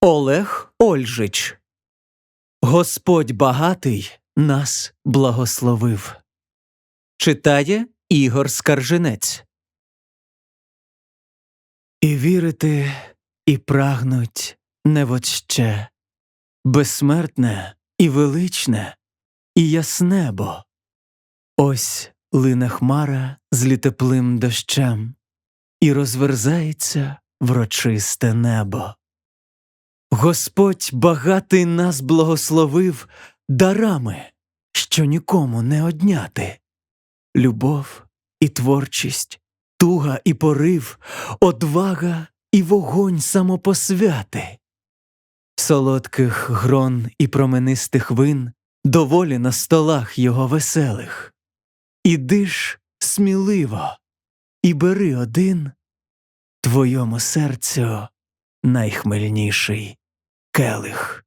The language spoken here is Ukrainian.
Олег Ольжич. Господь багатий нас благословив. Читає Ігор Скаржинець. І вірити, і прагнуть не в отще, безсмертне і величне, і ясне бо. Ось лине хмара з літеплим дощем, і розверзається врочисте небо. Господь багатий нас благословив дарами, що нікому не одняти. Любов і творчість, туга і порив, одвага і вогонь самопосвяти. Солодких грон і променистих вин доволі на столах його веселих. Іди ж сміливо і бери один твоєму серцю найхмельніший келих.